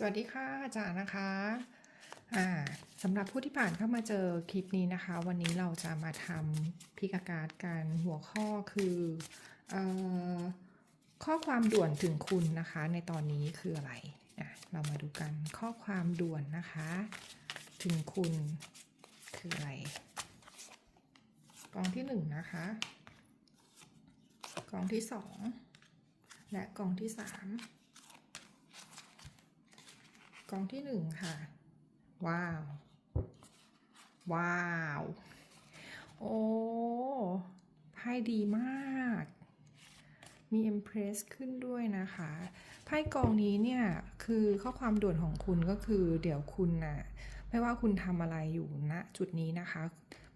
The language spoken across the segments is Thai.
สวัสดีค่ะอาจารย์นะคะอ่าสำหรับผู้ที่ผ่านเข้ามาเจอคลิปนี้นะคะ วันนี้เราจะมาทำพิกาการกันหัวข้อคือออข้อความด่วนถึงคุณนะคะ ในตอนนี้คืออะไรอะเรามาดูกันข้อความด่วนนะคะ ถึงคุณคืออะไรกองที่หนึ่งนะคะกองที่สองและกองที่สาม กองที่หนึ่งค่ะ ว้าว ว้าว โอ้ไพ่ดีมาก มี Impress ขึ้นด้วยนะคะไพ่กองนี้เนี่ยคือข้อความด่วนของคุณก็คือ เดี๋ยวคุณน่ะไม่ว่าคุณทำอะไรอยู่ณจุดนี้นะคะ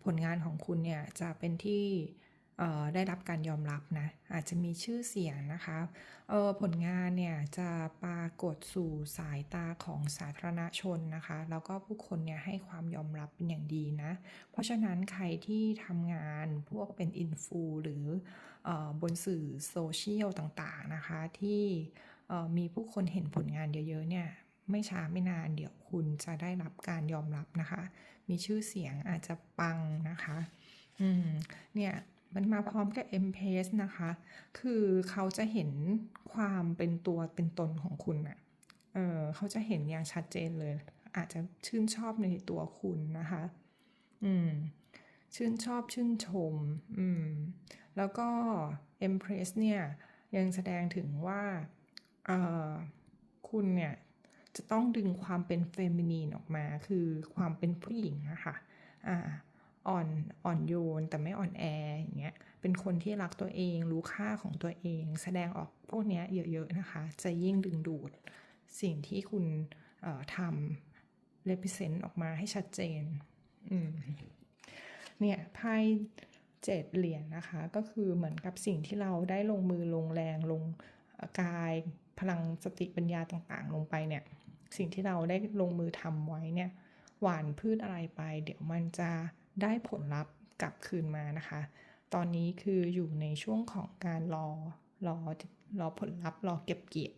ผลงานของคุณเนี่ยจะเป็นที่ ได้รับการยอมรับนะ อาจจะมีชื่อเสียงนะคะออผลงานเนี่ยจะปรากฏสู่สายตาของสาธารณชนนะคะ แล้วก็ผู้คนเนี่ยให้ความยอมรับเป็นอย่างดีนะ เพราะฉะนั้นใครที่ทำงานพวกเป็นอินฟูหรืออบนสื่อโซเชียลต่างๆนะคะ ที่มีผู้คนเห็นผลงานเยอะๆเนี่ยไม่ช้าไม่นานเดี๋ยวคุณจะได้รับการยอมรับนะคะ มีชื่อเสียงอาจจะปังนะคะ อืม เนี่ย มันมาพร้อมกับ m p a c e นะคะ คือเขาจะเห็นความเป็นตัวเป็นตนของคุณอะเออเขาจะเห็นอย่างชัดเจนเลย อาจจะชื่นชอบในตัวคุณนะคะ อืม ชื่นชอบชื่นชม อืม แล้วก็ Empress เนี่ย ยังแสดงถึงว่าเอ่อคุณเนี่ย จะต้องดึงความเป็นเฟมินีนออกมา คือความเป็นผู้หญิงนะคะ อ่า อ่อนอ่อนโยนแต่ไม่อ่อนแออย่างเงี้ยเป็นคนที่รักตัวเอง รู้ค่าของตัวเอง แสดงออกพวกเนี้ยเยอะๆนะคะ จะยิ่งดึงดูดสิ่งที่คุณทำ represent ออกมาให้ชัดเจนเนี่ยไพ่เจ็ดเหรียญนะคะ ก็คือเหมือนกับสิ่งที่เราได้ลงมือลงแรงลงกายพลังสติปัญญาต่างๆ ลงไปเนี่ย สิ่งที่เราได้ลงมือทำไว้เนี่ย หวานพืชอะไรไป เดี๋ยวมันจะ ได้ผลลัพธ์กลับคืนมานะคะ ตอนนี้คืออยู่ในช่วงของการรอรอรอผลลัพธ์รอเก็บเกี่ยว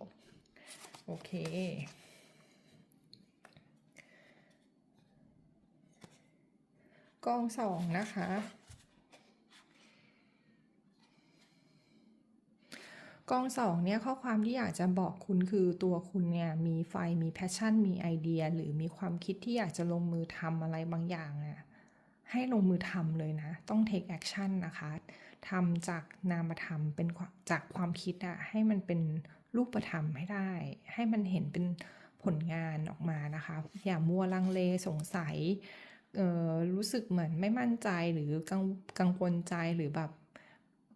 โอเค กองสองนะคะ กองสองเนี่ยข้อความที่อยากจะบอกคุณคือตัวคุณเนี่ยมีไฟมีแพชชั่น มีไอเดีย หรือมีความคิดที่อยากจะลงมือทำอะไรบางอย่างอะ ให้ลงมือทำเลยนะ ต้อง take action นะคะทำจากนามธรรมเป็นจากความคิดอะให้มันเป็นรูปธรรมให้ได้ ให้มันเห็นเป็นผลงานออกมานะคะ อย่ามัวลังเลสงสัยเออรู้สึกเหมือนไม่มั่นใจหรือกังกังวลใจหรือแบบ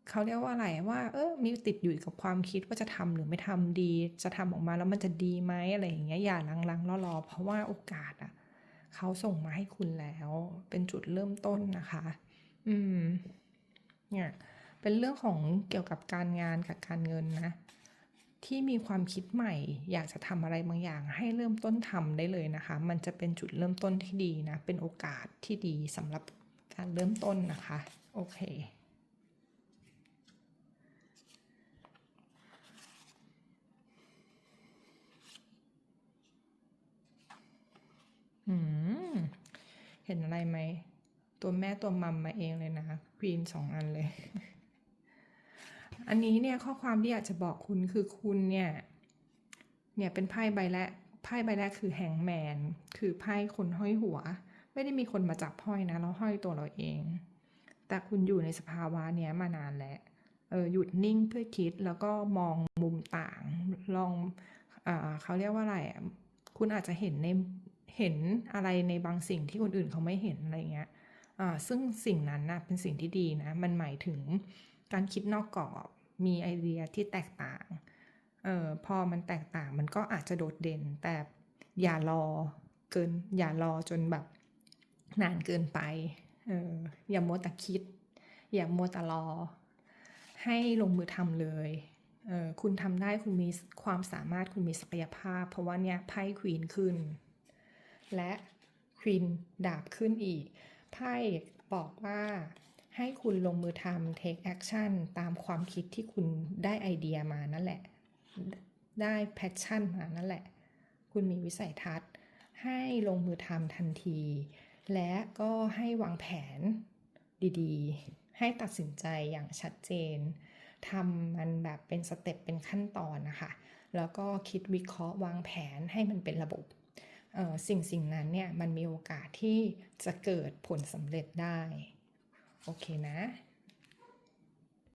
เขาเรียกว่าอะไรว่าเออมีติดอยู่กับความคิดว่าจะทำหรือไม่ทำดี จะทำออกมาแล้วมันจะดีไหมอะไรอย่างเงี้ยอย่าลังลังๆรอๆเพราะว่าโอกาสอะ เขาส่งมาให้คุณแล้ว เป็นจุดเริ่มต้นนะคะ อืม เนี่ยเป็นเรื่องของเกี่ยวกับการงานกับการเงินนะ ที่มีความคิดใหม่ อยากจะทำอะไรบางอย่าง ให้เริ่มต้นทำได้เลยนะคะ มันจะเป็นจุดเริ่มต้นที่ดีนะ เป็นโอกาสที่ดีสำหรับการเริ่มต้นนะคะ โอเค เห็นอะไรไหม ตัวแม่ตัวมัมมาเองเลยนะควีนสองอันเลย อันนี้เนี่ยข้อความที่อยากจะบอกคุณคือคุณเนี่ย เนี่ยเป็นไพ่ใบแรกไพ่ใบแรกคือแฮงแมน คือไพ่คนห้อยหัว ไม่ได้มีคนมาจับห้อยนะ เราห้อยตัวเราเอง แต่คุณอยู่ในสภาวะเนี้ยมานานแล้วเออหยุดนิ่งเพื่อคิดแล้วก็มองมุมต่าง ลองอเขาเรียกว่าอะไร คุณอาจจะเห็นใน เห็นอะไรในบางสิ่งที่คนอื่นเขาไม่เห็นอะไรเงี้ยอ่าซึ่งสิ่งนั้นนะเป็นสิ่งที่ดีนะ มันหมายถึงการคิดนอกกรอบ มีไอเดียที่แตกต่างเออพอมันแตกต่างมันก็อาจจะโดดเด่น แต่อย่ารอเกิน อย่ารอจนแบบนานเกินไปเอออย่ามัวแต่คิด อย่ามัวแต่รอ ให้ลงมือทำเลยเออคุณทำได้คุณมีความสามารถคุณมีศักยภาพ เพราะว่าเนี่ยไพ่ควีนขึ้น และควีนดาบขึ้นอีก ไพ่บอกว่าให้คุณลงมือทำ take action ตามความคิดที่คุณได้ไอเดียมานั่นแหละ ได้ passion มานั่นแหละ คุณมีวิสัยทัศน์ ให้ลงมือทำทันที และก็ให้วางแผนดีๆ ให้ตัดสินใจอย่างชัดเจนทำมันแบบเป็นสเต็ปเป็นขั้นตอนนะคะ แล้วก็คิดวิเคราะห์วางแผนให้มันเป็นระบบ สิ่งสิ่งนั้นเนี่ยมันมีโอกาสที่จะเกิดผลสำเร็จได้ โอเคนะ